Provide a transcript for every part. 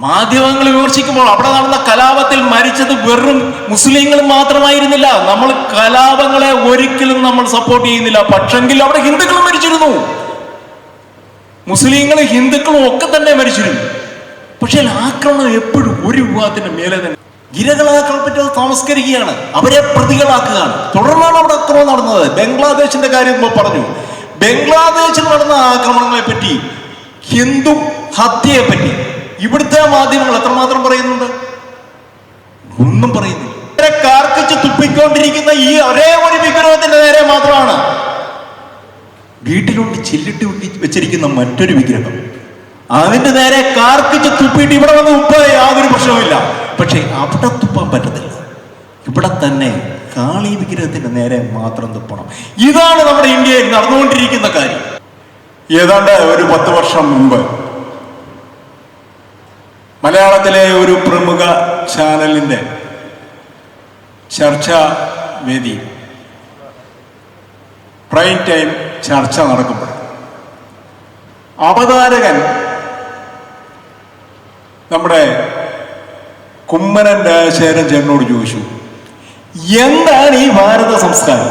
മാധ്യമങ്ങൾ വിമർശിക്കുമ്പോൾ അവിടെ നടന്ന കലാപത്തിൽ മരിച്ചത് വെറും മുസ്ലിങ്ങൾ മാത്രമായിരുന്നില്ല. നമ്മൾ കലാപങ്ങളെ ഒരിക്കലും നമ്മൾ സപ്പോർട്ട് ചെയ്യുന്നില്ല. പക്ഷെങ്കിൽ അവിടെ ഹിന്ദുക്കളും മരിച്ചിരുന്നു. മുസ്ലിങ്ങളും ഹിന്ദുക്കളും ഒക്കെ തന്നെ മരിച്ചിരുന്നു. പക്ഷെ ആക്രമണം എപ്പോഴും ഒരു വിഭാഗത്തിന്റെ മേലെ തന്നെ. ഇരകളാക്കാൻ പറ്റാതെ താമസ്കരിക്കുകയാണ്. അവരെ പ്രതികളാക്കുകയാണ്. തുടർന്നാണ് അവിടെ ആക്രമണം നടന്നത്. ബംഗ്ലാദേശിന്റെ കാര്യം പറഞ്ഞു. ബംഗ്ലാദേശിൽ നടന്ന ആക്രമണങ്ങളെ പറ്റി ഹിന്ദു ഹത്യയെ പറ്റി ഇവിടുത്തെ മാധ്യമങ്ങൾ എത്രമാത്രം പറയുന്നുണ്ട്? ഒന്നും പറയുന്നില്ല. കാർക്കിച്ച് തുപ്പിക്കൊണ്ടിരിക്കുന്ന ഈ ഒരേ ഒരു വിഗ്രഹത്തിന്റെ നേരെ മാത്രമാണ് വീട്ടിലോട്ട് ചില്ലിട്ട് വെച്ചിരിക്കുന്ന മറ്റൊരു വിഗ്രഹം. അതിന്റെ നേരെ കാർക്കിച്ച് തുപ്പിയിട്ട് ഇവിടെ വന്ന് ഉപ്പ് യാതൊരു പ്രശ്നവുമില്ല. പക്ഷെ അവിടെ തുപ്പാൻ പറ്റത്തില്ല. ഇവിടെ തന്നെ കാളി വിഗ്രഹത്തിന്റെ നേരെ മാത്രം തുപ്പണം. ഇതാണ് നമ്മുടെ ഇന്ത്യയിൽ നടന്നുകൊണ്ടിരിക്കുന്ന കാര്യം. ഏതാണ്ട് ഒരു പത്ത് വർഷം മുമ്പ് മലയാളത്തിലെ ഒരു പ്രമുഖ ചാനലിന്റെ ചർച്ചാ വേദി. പ്രൈം ടൈം ചർച്ച നടക്കുമ്പോൾ. അവതാരകൻ നമ്മുടെ കുമ്മനൻ രാജശേഖരൻ ചേട്ടനോട് ചോദിച്ചു എന്താണ് ഈ ഭാരത സംസ്കാരം?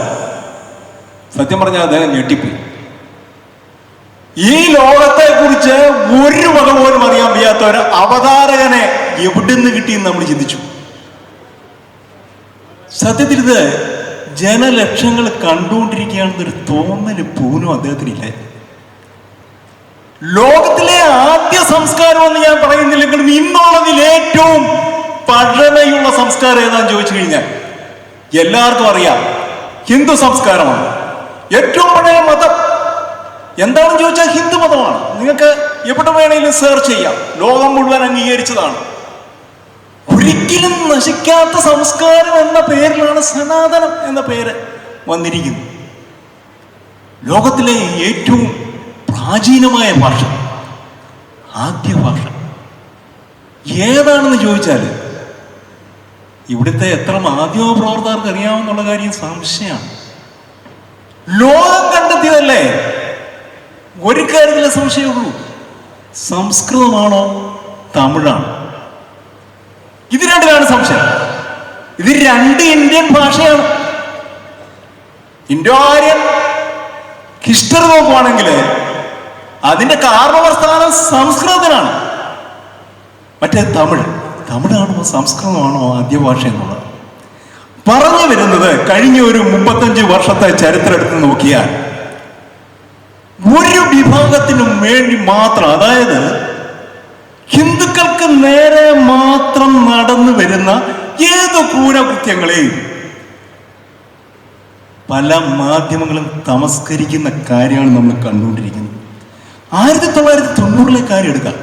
സത്യം പറഞ്ഞാൽ അദ്ദേഹം ഞെട്ടിപ്പോയി. ഈ ലോകത്തെ കുറിച്ച് ഒരു വക പോലും അറിയാൻ വയ്യാത്ത ഒരു അവതാരകനെ എവിടുന്ന് കിട്ടിയെന്ന് നമ്മൾ ചിന്തിച്ചു. സത്യത്തിൽ ഇത് ജനലക്ഷങ്ങൾ കണ്ടുകൊണ്ടിരിക്കുകയാണെന്നൊരു തോന്നൽ പോലും അദ്ദേഹത്തിനില്ല. ലോകത്തിലെ ആദ്യ സംസ്കാരം എന്ന് ഞാൻ പറയുന്നില്ലെങ്കിലും ഇന്നുള്ളതിൽ ഏറ്റവും പഴമയുള്ള സംസ്കാരം ഏതാന്ന് ചോദിച്ചു കഴിഞ്ഞാൽ എല്ലാവർക്കും അറിയാം ഹിന്ദു സംസ്കാരമാണ്. ഏറ്റവും പഴയ മതം എന്താണെന്ന് ചോദിച്ചാൽ ഹിന്ദു മതമാണ്. നിങ്ങൾക്ക് എവിടെ വേണമെങ്കിലും സെർച്ച് ചെയ്യാം. ലോകം മുഴുവൻ അംഗീകരിച്ചതാണ്. ഒരിക്കലും നശിക്കാത്ത സംസ്കാരം എന്ന പേരിലാണ് സനാതനം എന്ന പേര് വന്നിരിക്കുന്നത്. ലോകത്തിലെ ഏറ്റവും പ്രാചീനമായ ഭാഷ ആദ്യ ഭാഷ. ഏതാണെന്ന് ചോദിച്ചാൽ ഇവിടുത്തെ എത്ര മാധ്യമ പ്രവർത്തകർക്ക് അറിയാമെന്നുള്ള കാര്യം സംശയമാണ്. ലോകം കണ്ടെത്തിയതല്ലേ? ഒരു കാര്യത്തിലെ സംശയമുള്ളൂ സംസ്കൃതമാണോ തമിഴാണോ? ഇത് രണ്ടിലാണ് സംശയം. ഇത് രണ്ട് ഇന്ത്യൻ ഭാഷയാണ്. ഇൻഡോ ആര്യൻ ഹിസ്റ്ററി നോക്കുവാണെങ്കിൽ അതിന്റെ കാരണവസ്ഥാനം സംസ്കൃതത്തിനാണ് മറ്റേ തമിഴ്. തമിഴാണോ സംസ്കൃതമാണോ ആദ്യ ഭാഷ എന്നുള്ളത്? പറഞ്ഞു വരുന്നത് കഴിഞ്ഞ ഒരു മുപ്പത്തഞ്ച് വർഷത്തെ ചരിത്രം എടുത്ത് നോക്കിയാൽ ഒരു വിഭാഗത്തിനും വേണ്ടി മാത്രം അതായത് ഹിന്ദുക്കൾക്ക് നേരെ മാത്രം നടന്നു വരുന്ന ഏത് ക്രൂരകൃത്യങ്ങളെയും പല മാധ്യമങ്ങളും തമസ്കരിക്കുന്ന കാര്യമാണ് നമ്മൾ കണ്ടുകൊണ്ടിരിക്കുന്നത്. ആയിരത്തി തൊള്ളായിരത്തി തൊണ്ണൂറിലെ കാര്യം എടുക്കാം.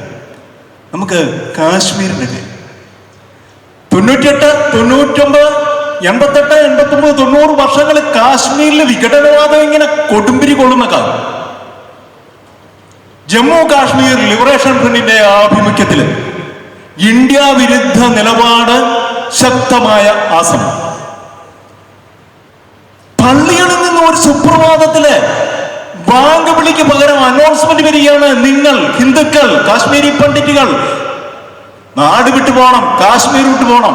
നമുക്ക് കാശ്മീരിന്റെ കാര്യം തൊണ്ണൂറ്റിയെട്ട് തൊണ്ണൂറ്റൊമ്പത് എൺപത്തെട്ട് എൺപത്തൊമ്പത് തൊണ്ണൂറ് വർഷങ്ങളിൽ കാശ്മീരിൽ വിഘടനവാദം ഇങ്ങനെ കൊടുമ്പിരി കൊള്ളുന്ന കാലം. ജമ്മു കാശ്മീർ ലിബറേഷൻ ഫ്രണ്ടിന്റെ ആഭിമുഖ്യത്തിൽ ഇന്ത്യ വിരുദ്ധ നിലപാട് ശക്തമായ ആസം പള്ളികളിൽ നിന്ന് ഒരു സുപ്രഭാതത്തിൽ ബാങ്ക് വിളിക്ക് പകരം അനൗൺസ്മെന്റ് വരികയാണ് നിങ്ങൾ ഹിന്ദുക്കൾ കാശ്മീരി പണ്ഡിറ്റുകൾ. നാട് വിട്ടു പോകണം കാശ്മീർ വിട്ടു പോകണം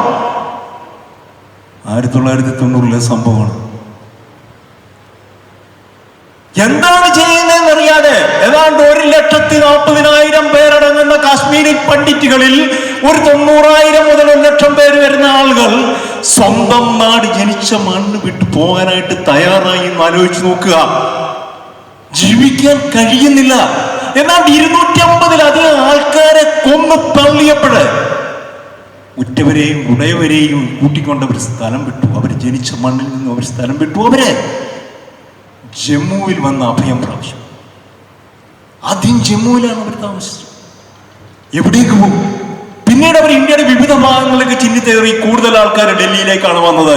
ആയിരത്തി തൊള്ളായിരത്തി തൊണ്ണൂറിലെ സംഭവമാണ്. എന്താണ് ചെയ്യുന്നതെന്ന് അറിയാതെ ഏതാണ്ട് ഒരു ലക്ഷത്തി നാൽപ്പതിനായിരം പേരടങ്ങുന്ന കാശ്മീരി പണ്ഡിറ്റുകളിൽ ഒരു തൊണ്ണൂറായിരം മുതൽ ഒരു ലക്ഷം പേര് വരുന്ന ആളുകൾ സ്വന്തം നാട് ജനിച്ച മണ്ണ് വിട്ടു പോകാനായിട്ട് തയ്യാറായി എന്ന് ആലോചിച്ച് നോക്കുക. ജീവിക്കാൻ കഴിയുന്നില്ല. എന്നാൽ ഇരുന്നൂറ്റി അമ്പതിലധികം ആൾക്കാരെ കൊന്നു തള്ളിയപ്പോഴ് ഉറ്റവരെയും ഉടയവരെയും കൂട്ടിക്കൊണ്ട് അവർ സ്ഥലം വിട്ടു. അവർ ജനിച്ച മണ്ണിൽ നിന്നും അവർ സ്ഥലം വിട്ടു. അവർ ജമ്മുവിൽ വന്ന് അഭയം പ്രാപിച്ചു ആദ്യം ജമ്മുവിലാണ് അവർ താമസിച്ചത്. എവിടേക്ക് പോകും? പിന്നീട് അവർ ഇന്ത്യയുടെ വിവിധ ഭാഗങ്ങളിലേക്ക് ചിന്നിത്തേറി കൂടുതൽ ആൾക്കാർ ഡൽഹിയിലേക്കാണ് വന്നത്.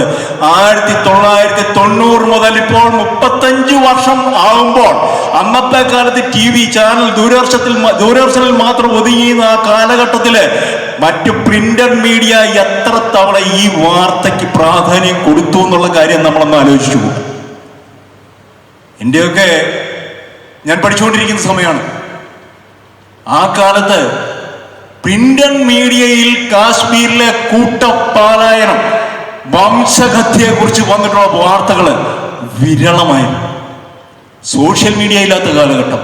ആയിരത്തി തൊള്ളായിരത്തി തൊണ്ണൂറ് മുതൽ ഇപ്പോൾ മുപ്പത്തഞ്ച് വർഷം ആകുമ്പോൾ അന്നത്തെ കാലത്ത് ടി വി ചാനൽ ദൂരദർശനത്തിൽ മ- ദൂരദർശനിൽ മാത്രം ഒതുങ്ങിയുന്ന ആ കാലഘട്ടത്തിൽ മറ്റു പ്രിന്റഡ് മീഡിയ എത്ര തവണ ഈ വാർത്തയ്ക്ക് പ്രാധാന്യം കൊടുത്തു എന്നുള്ള കാര്യം നമ്മളൊന്ന് ആലോചിച്ചു. പോകും എന്റെയൊക്കെ ഞാൻ പഠിച്ചുകൊണ്ടിരിക്കുന്ന സമയമാണ്. ആ കാലത്ത് പിൻഡൻ മീഡിയയിൽ കാശ്മീരിലെ കൂട്ടപ്പാലായനം വംശഹത്യയെ കുറിച്ച് വന്നിട്ടുള്ള വാർത്തകൾ വിരളമായിരുന്നു. സോഷ്യൽ മീഡിയ ഇല്ലാത്ത കാലഘട്ടം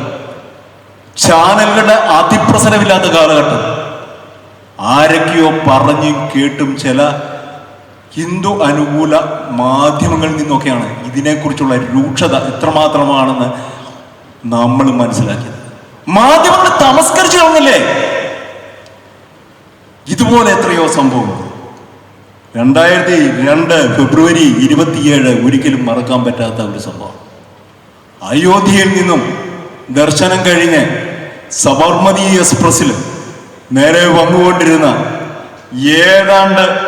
ചാനലുകളുടെ അതിപ്രസരമില്ലാത്ത കാലഘട്ടം. ആരൊക്കെയോ പറഞ്ഞും കേട്ടും ചില ഹിന്ദു അനുകൂല മാധ്യമങ്ങളിൽ നിന്നൊക്കെയാണ് ഇതിനെക്കുറിച്ചുള്ള രൂക്ഷത എത്രമാത്രമാണെന്ന് നമ്മൾ മനസ്സിലാക്കിയത്. മാധ്യമങ്ങൾ തമസ്കരിച്ചു കളഞ്ഞില്ലേ? ഇതുപോലെ എത്രയോ സംഭവങ്ങൾ. രണ്ടായിരത്തി രണ്ട് ഫെബ്രുവരി ഇരുപത്തിയേഴ് ഒരിക്കലും മറക്കാൻ പറ്റാത്ത ഒരു സംഭവം. അയോധ്യയിൽ നിന്നും ദർശനം കഴിഞ്ഞ് സബർമതി എക്സ്പ്രസ്സിൽ നേരെ വന്നുകൊണ്ടിരുന്ന ഏതാണ്ട്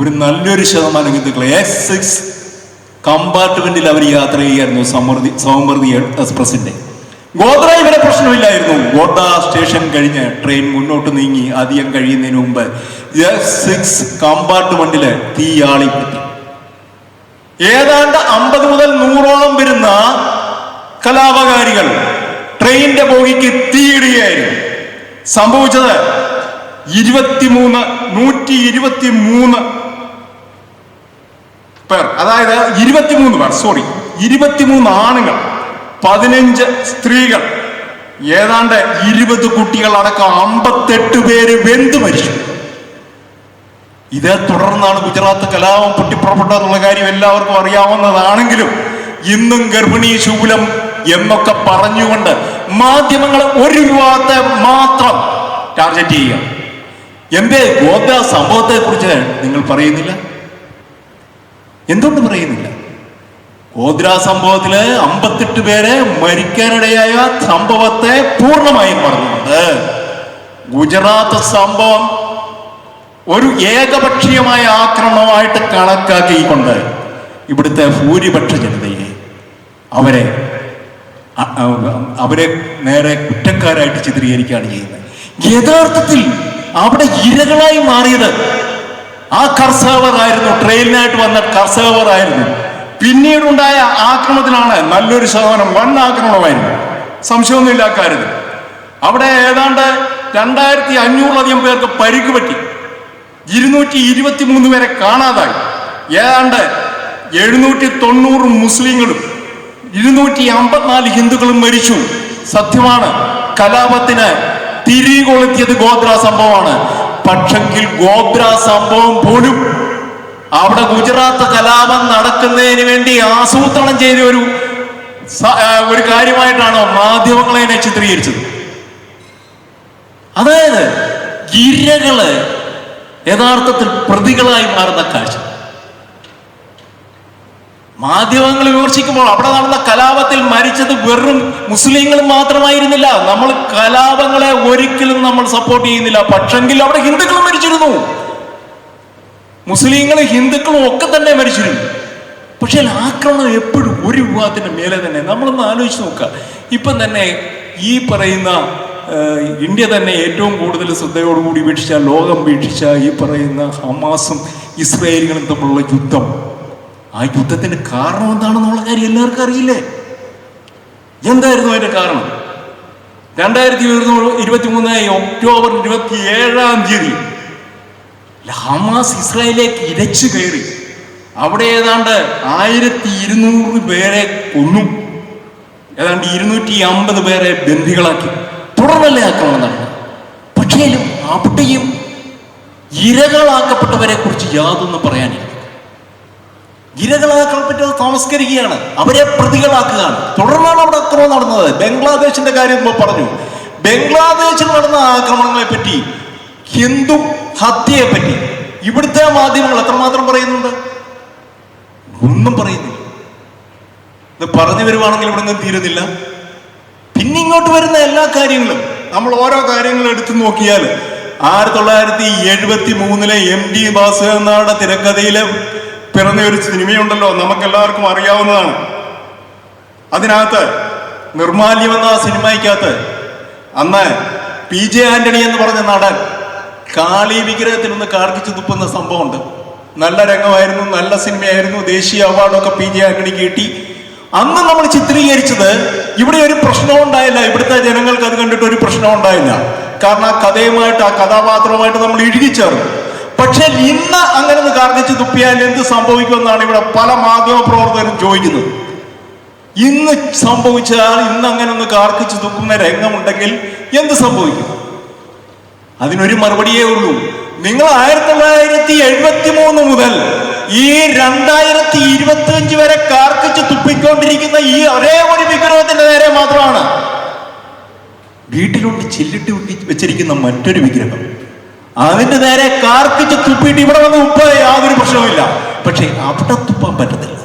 ഒരു നല്ലൊരു ശതമാനം ഹിന്ദുക്കൾ എസ് സിക്സ് കമ്പാർട്ട്മെന്റിൽ അവർ യാത്ര ചെയ്യായിരുന്നു സമൃദ്ധി സൗമൃദ്ധി എക്സ്പ്രസിന്റെ ഗോത്ര ഇവരെ പ്രശ്നമില്ലായിരുന്നു. ഗോത്ര സ്റ്റേഷൻ കഴിഞ്ഞ് ട്രെയിൻ മുന്നോട്ട് നീങ്ങി അധികം കഴിയുന്നതിന് മുമ്പ്. എസ് സിക്സ് കമ്പാർട്ട്മെന്റിൽ തീയാളി പറ്റി ഏതാണ്ട് അമ്പത് മുതൽ നൂറോളം വരുന്ന കലാപകാരികൾ ട്രെയിനിന്റെ ബോഗിക്ക് തീയിടുകയായിരുന്നു. സംഭവിച്ചത് ഇരുപത്തിമൂന്ന് നൂറ്റി ഇരുപത്തി മൂന്ന് പേർ അതായത് ഇരുപത്തിമൂന്ന് പേർ സോറി ഇരുപത്തിമൂന്ന് ആണുങ്ങൾ. പതിനഞ്ച് സ്ത്രീകൾ. ഏതാണ്ട് ഇരുപത് കുട്ടികൾ അടക്കം അമ്പത്തെട്ട് പേര് വെന്തു മരിച്ചു. ഇതേ തുടർന്നാണ് ഗുജറാത്ത് കലാപം പൊട്ടിപ്പുറപ്പെട്ടതെന്നുള്ള കാര്യം എല്ലാവർക്കും അറിയാവുന്നതാണെങ്കിലും ഇന്നും ഗർഭിണി ശൂലം എന്നൊക്കെ പറഞ്ഞുകൊണ്ട് മാധ്യമങ്ങൾ ഒരു വിവാദത്തെ മാത്രം ടാർഗറ്റ് ചെയ്യുക. എന്തേ ഗോത്ര സംഭവത്തെ കുറിച്ച് നിങ്ങൾ പറയുന്നില്ല? എന്തുകൊണ്ട് പറയുന്നില്ല? ഗോദ്ര സംഭവത്തിൽ അമ്പത്തെട്ട് പേരെ മരിക്കാനിടയായ സംഭവത്തെ പൂർണമായും പറഞ്ഞുകൊണ്ട് ഗുജറാത്ത് സംഭവം ഒരു ഏകപക്ഷീയമായ ആക്രമണമായിട്ട് കണക്കാക്കിക്കൊണ്ട് ഇവിടുത്തെ ഭൂരിപക്ഷ ജനതയെ അവരെ അവരെ നേരെ കുറ്റക്കാരായിട്ട് ചിത്രീകരിക്കുകയാണ് ചെയ്യുന്നത്. യഥാർത്ഥത്തിൽ അവിടെ ഇരകളായി മാറിയത് ആ കർസേവറായിരുന്നു ട്രെയിനിനായിട്ട് വന്ന കർസേവറായിരുന്നു പിന്നീടുണ്ടായ ആക്രമണത്തിലാണ് നല്ലൊരു ശതമാനം വൻ ആക്രമണമായിരുന്നു. സംശയമൊന്നുമില്ല അക്കാര്യത്തിൽ അവിടെ ഏതാണ്ട് രണ്ടായിരത്തി അഞ്ഞൂറിലധികം പേർക്ക് പരിക്ക് പറ്റി. ഇരുന്നൂറ്റി ഇരുപത്തി മൂന്ന് പേരെ കാണാതായി. ഏതാണ്ട് എഴുന്നൂറ്റി തൊണ്ണൂറ് മുസ്ലിങ്ങളും ഇരുന്നൂറ്റി അമ്പത്തിനാല് ഹിന്ദുക്കളും മരിച്ചു. സത്യമാണ് കലാപത്തിന് തിരികൊളുത്തിയത് ഗോത്ര സംഭവമാണ്. പക്ഷെങ്കിൽ ഗോത്ര സംഭവം പോലും അവിടെ ഗുജറാത്ത് കലാപം നടക്കുന്നതിന് വേണ്ടി ആസൂത്രണം ചെയ്ത ഒരു ഒരു കാര്യമായിട്ടാണ് മാധ്യമങ്ങളെ എന്നെ ചിത്രീകരിച്ചത്. അതായത് ഇരകൾ യഥാർത്ഥത്തിൽ പ്രതികളായി മാറുന്ന കാഴ്ച. മാധ്യമങ്ങൾ വിമർശിക്കുമ്പോൾ അവിടെ നടന്ന കലാപത്തിൽ മരിച്ചത് വെറും മുസ്ലിങ്ങൾ മാത്രമായിരുന്നില്ല. നമ്മൾ കലാപങ്ങളെ ഒരിക്കലും നമ്മൾ സപ്പോർട്ട് ചെയ്യുന്നില്ല. പക്ഷെങ്കിൽ അവിടെ ഹിന്ദുക്കളും മരിച്ചിരുന്നു. മുസ്ലിങ്ങളും ഹിന്ദുക്കളും ഒക്കെ തന്നെ മരിച്ചിരുന്നു. പക്ഷെ ആക്രമണം എപ്പോഴും ഒരു വിഭാഗത്തിന്റെ മേലെ തന്നെ. നമ്മളൊന്ന് ആലോചിച്ച് നോക്കുക. ഇപ്പം തന്നെ ഈ പറയുന്ന ഇന്ത്യ തന്നെ ഏറ്റവും കൂടുതൽ ശ്രദ്ധയോടുകൂടി വീക്ഷിച്ച ലോകം വീക്ഷിച്ച ഈ പറയുന്ന ഹമാസും ഇസ്രയേലുകളും തമ്മിലുള്ള യുദ്ധം. ആ യുദ്ധത്തിന്റെ കാരണം എന്താണെന്നുള്ള കാര്യം എല്ലാവർക്കും അറിയില്ലേ? എന്തായിരുന്നു അതിന്റെ കാരണം? രണ്ടായിരത്തി ഇരുപത്തി മൂന്ന് ഒക്ടോബർ ഇരുപത്തി ഏഴാം തീയതി ഹമാസ് ഇസ്രായേലിലേക്ക് ഇരച്ചു കയറി. അവിടെ ഏതാണ്ട് ആയിരത്തി ഇരുന്നൂറ് പേരെ കൊന്നു. ഏതാണ്ട് ഇരുന്നൂറ്റി അമ്പത് പേരെ ബന്ദികളാക്കി. തുടർന്നല്ലേ ആക്രമണം നടന്നത്? പക്ഷേലും അവിടെയും ഇരകളാക്കപ്പെട്ടവരെ കുറിച്ച് യാതൊന്നും പറയാനില്ല. ഇരകളാക്കപ്പെട്ടത് സംസ്കരിക്കുകയാണ് അവരെ പ്രതികളാക്കുകയാണ്. തുടർന്നാണ് അവിടെ ആക്രമണം നടന്നത്. ബംഗ്ലാദേശിന്റെ കാര്യം ഇപ്പോൾ പറഞ്ഞു. ബംഗ്ലാദേശിൽ നടന്ന ആക്രമണങ്ങളെ പറ്റി ഹിന്ദു ഹത്യയെ പറ്റി ഇവിടുത്തെ മാധ്യമങ്ങൾ എത്രമാത്രം പറയുന്നുണ്ട്? ഒന്നും പറയുന്നില്ല. ഇത് പറഞ്ഞു വരുവാണെങ്കിൽ ഇവിടെ നിന്ന് തീരുന്നില്ല. പിന്നെ ഇങ്ങോട്ട് വരുന്ന എല്ലാ കാര്യങ്ങളും നമ്മൾ ഓരോ കാര്യങ്ങളും എടുത്തു നോക്കിയാൽ ആയിരത്തി തൊള്ളായിരത്തി എഴുപത്തി മൂന്നിലെ എം ഡി വാസുദേവനാഥ തിരക്കഥയിലെ പിറന്ന ഒരു സിനിമയുണ്ടല്ലോ നമുക്ക് എല്ലാവർക്കും അറിയാവുന്നതാണ്. അതിനകത്ത് നിർമാല്യം എന്ന സിനിമയ്ക്കകത്ത് അന്ന് പി ജെ ആന്റണി എന്ന് പറഞ്ഞ നടൻ കാളി വിഗ്രഹത്തിൽ നിന്ന് കാർക്കിച്ചു തുപ്പുന്ന സംഭവമുണ്ട്. നല്ല രംഗമായിരുന്നു നല്ല സിനിമയായിരുന്നു ദേശീയ അവാർഡൊക്കെ പി ജെ ആന്റണിക്ക് കിട്ടി. അന്ന് നമ്മൾ ചിത്രീകരിച്ചത് ഇവിടെ ഒരു പ്രശ്നവും ഉണ്ടായില്ല ഇവിടുത്തെ ജനങ്ങൾക്ക് അത് കണ്ടിട്ട് ഒരു പ്രശ്നവും ഉണ്ടായില്ല. കാരണം ആ കഥയുമായിട്ട് ആ കഥാപാത്രവുമായിട്ട് നമ്മൾ ഇഴുകിച്ചേർന്നു. പക്ഷെ ഇന്ന് അങ്ങനെ ഒന്ന് കാർണിച്ച് തുപ്പിയാൽ എന്ത് സംഭവിക്കുമെന്നാണ് ഇവിടെ പല മാധ്യമ പ്രവർത്തകരും ചോദിക്കുന്നത്. ഇന്ന് സംഭവിച്ചാൽ ഇന്ന് അങ്ങനെ ഒന്ന് കാർക്കിച്ച് തുപ്പുന്ന രംഗമുണ്ടെങ്കിൽ എന്ത് സംഭവിക്കും? അതിനൊരു മറുപടിയേ ഉള്ളൂ. നിങ്ങൾ ആയിരത്തി തൊള്ളായിരത്തി എഴുപത്തി മൂന്ന് മുതൽ ഈ രണ്ടായിരത്തി ഇരുപത്തി അഞ്ച് വരെ കാർക്കിച്ച് തുപ്പിക്കൊണ്ടിരിക്കുന്ന ഈ ഒരേ ഒരു വിഗ്രഹത്തിന്റെ നേരെ മാത്രമാണ്. വീട്ടിലോട്ട് ചില്ലിട്ട് വെച്ചിരിക്കുന്ന മറ്റൊരു വിഗ്രഹം. അതിന്റെ നേരെ കാർക്കിച്ച് തുപ്പിയിട്ട് ഇവിടെ വന്ന് ഉപ്പ യാതൊരു പ്രശ്നവുമില്ല. പക്ഷെ അവിടെ തുപ്പാൻ പറ്റത്തില്ല.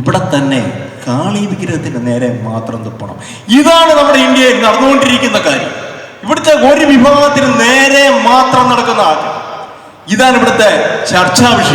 ഇവിടെ തന്നെ കാളി വിഗ്രഹത്തിന്റെ നേരെ മാത്രം തുപ്പണം. ഇതാണ് നമ്മുടെ ഇന്ത്യയിൽ നടന്നുകൊണ്ടിരിക്കുന്ന കാര്യം. ഇവിടുത്തെ ഒരു വിഭാഗത്തിന് നേരെ മാത്രം നടക്കുന്ന ഇതാണ് ഇവിടുത്തെ ചർച്ചാ വിഷയം.